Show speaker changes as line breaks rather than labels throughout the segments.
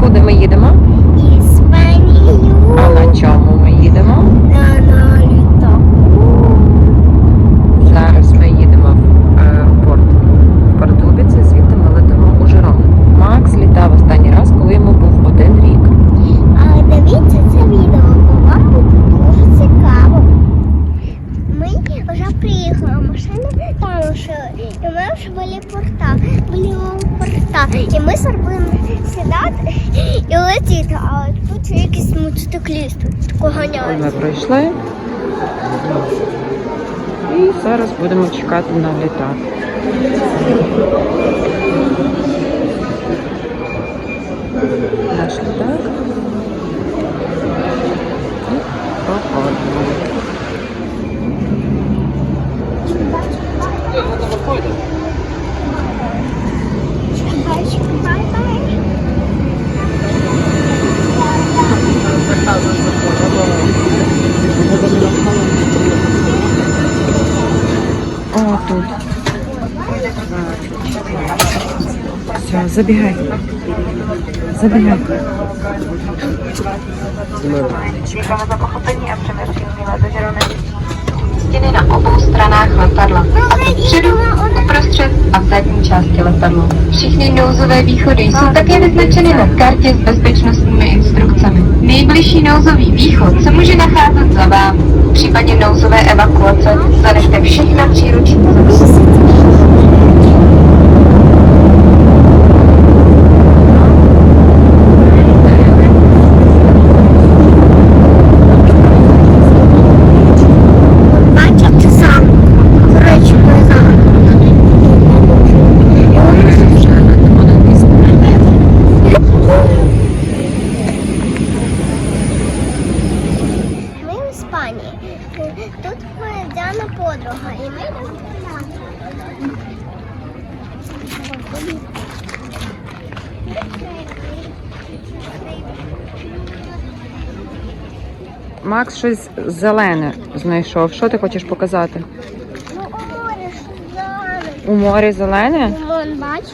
Куди ми їдемо?
Іспанію.
А на чому ми їдемо?
На, на літаку.
Зараз ми їдемо в аеропорт в Портубіці, звідти ми летимо у Жирон. Макс літав останній раз, коли йому був один рік.
Але дивіться це відео, бо вам дуже цікаво. Ми вже приїхали, машини там. І ми вже були порта, порта. І ми будемо сідати і летіти. А тут якісь мотоциклісти тако
Ми
ганяють.
І зараз будемо чекати на літак. Наш літак. тут. Все, забігай. Забігай.
Děkujeme za pochopení a především milé do Žerony. Stěny na obou stranách letadla. A to vpředu, uprostřed a v zadní části letadla. Všechny nouzové východy jsou také vyznačeny na kartě s bezpečnostními instrukcemi. Nejbližší nouzový východ se může nacházet za vámi. V případě nouzové evakuace zanechte všechna příruční.
Тут моя Діана подруга, і ми.
Макс щось зелене знайшов. Що ти хочеш показати?
Ну, о море ж зелене.
У морі зелене?
Вон, бачиш,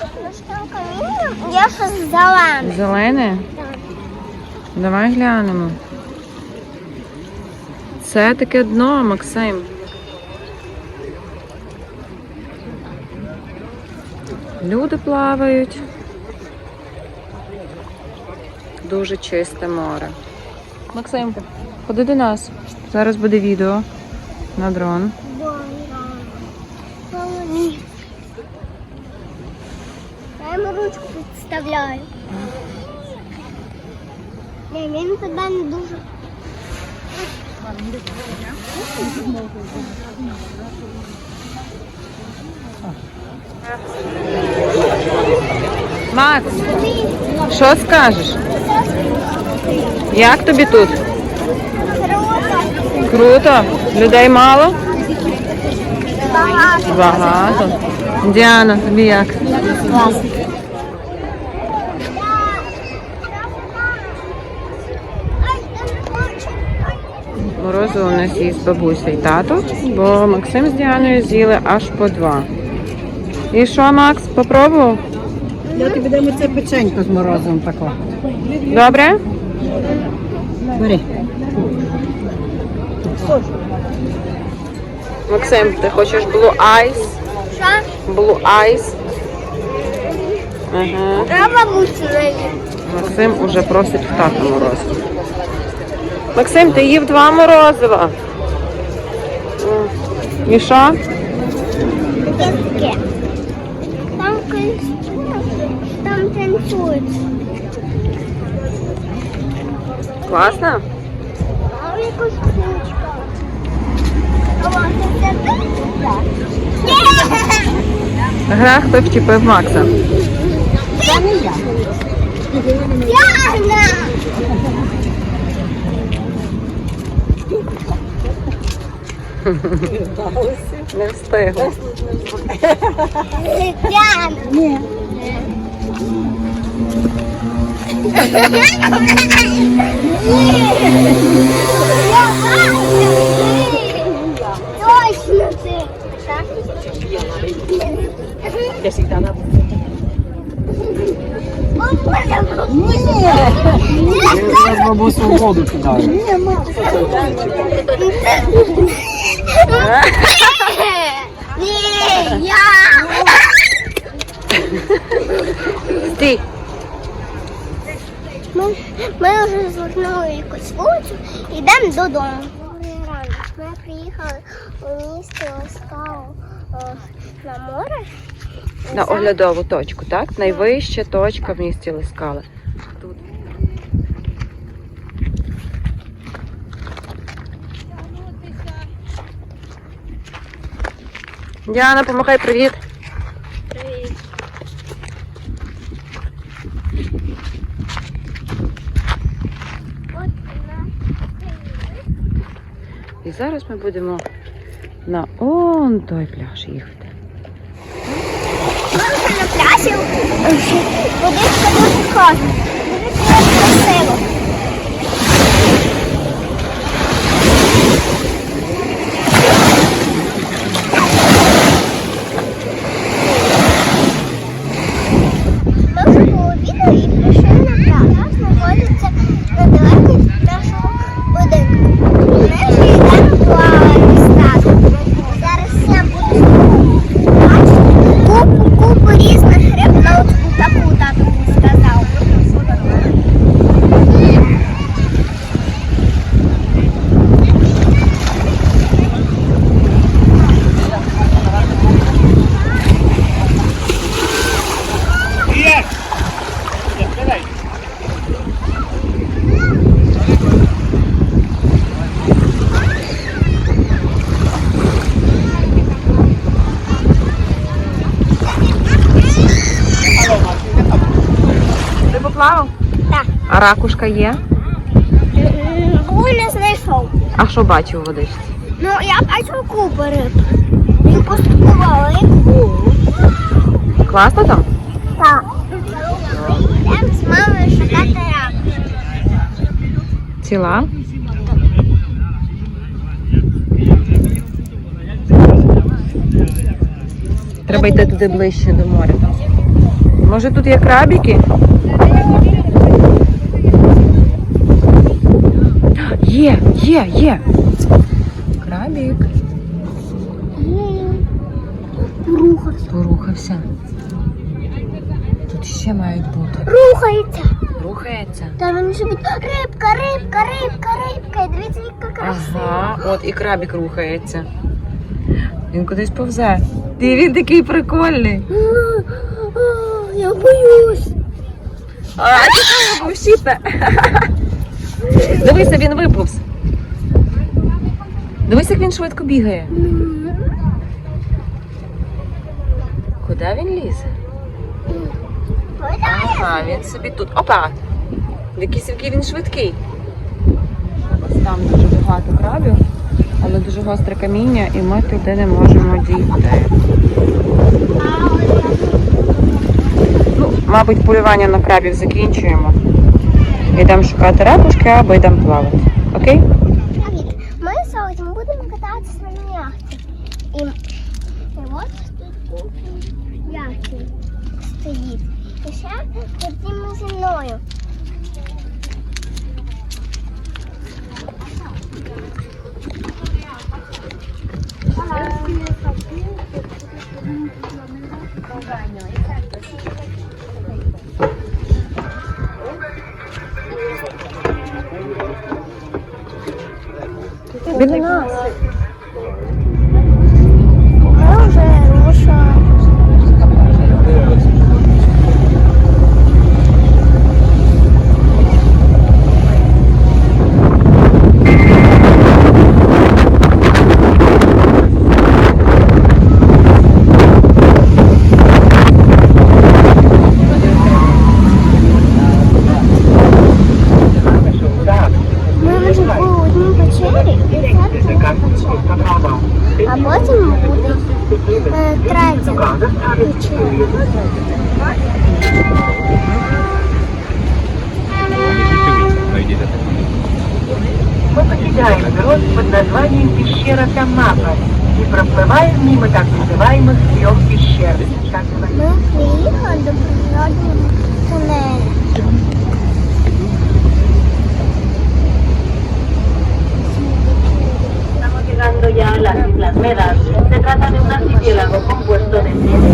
на там є щось зелене.
Зелене? Давай глянемо. Це таке дно, Максим. Люди плавають. Дуже чисте море. Максим, ходи до нас. Зараз буде відео на дрон.
Я йому ручку підставляю. Він тебе не дуже.
Макс, що скажеш? Як тобі тут?
Круто.
Круто. Людей мало?
Багато.
Багато. Діана, тобі як
я не бачу. Ай.
Морозиво у нас є з бабусею і тато, бо Максим з Діаною з'їли аж по два. І що, Макс, попробував?
Я тобі дам це печенько з морозом тако.
Добре?
Бери.
Максим, ти хочеш Blue Ice?
Що?
Blue Ice? Ага.
Треба бути.
Максим уже просить в тата морозиво. Максим, ти їв два морозива. І що?
Там там танцюють.
Класно?
А якось кучка.
Гра, хто вчепив Макса.
Не я.
Не встигла.
Яна!
Ні.
Я бачу! Точно ти!
Я завжди на
О,
Зараз бабусю в воду кидаю.
Ні, я.
Стій.
Ми, ми вже звернули якусь вулицю і йдемо додому. Ми приїхали у місто Ласкау на море.
На оглядову точку, так? Найвища точка в місті Лискали. Тут. Діана, помахай привіт.
Вона.
І зараз ми будемо на он той пляж їхати.
Ми вже на пляжі. Водичка дуже класна. Дуже красиво. Ми вже пообідали і прийшли на пляж. Пляж знаходиться недалеко від нашого будинку. Ми вже йдемо плавати стати. Зараз я буду бачити купу, купу різних риб на очку таку тато мені сказав.
Ти поплавав?
Так.
А ракушка є?
Не знайшов.
А що бачив у водичці?
Ну, я бачу купу риб. Він поступував рибку.
Класно там?
Так. Йдемо з мамою шукати рак.
Ціла? Треба йти туди ближче до моря. Може тут є крабіки? Є, є, є. Крабік.
Рухався.
Порухався. Тут ще мають бути.
Рухається.
Рухається.
Та він собі рибка, рибка, рибка, рибка. І Дивіться, яка красива.
Ага, от і крабік рухається. Він кудись повзе. Ти він такий прикольний.
Я боюсь.
А, бо щіпе. Дивися, він виповз. Дивись, як він швидко бігає. Куди він лізе? Ага, він собі тут. Опа! Якийсь який він швидкий. Ось там дуже багато крабів, але дуже гостре каміння, і ми туди не можемо дійти. Ну, мабуть, полювання на крабів закінчуємо. Йдемо шукати ракушки або йдемо плавати. Окей?
Привіт. Ми сьогодні будемо кататися на яхті. І, і от тут яхті стоїть. І ще ходімо зі мною.
Біля нас.
Ми
Мы покидаем грот под названием пещера Тамапа и проплываем мимо так называемых трех пещер. Так
Ми приїхали до природного тунелю.
llegando ya las Islas Medas. Se trata de un archipiélago compuesto de siete.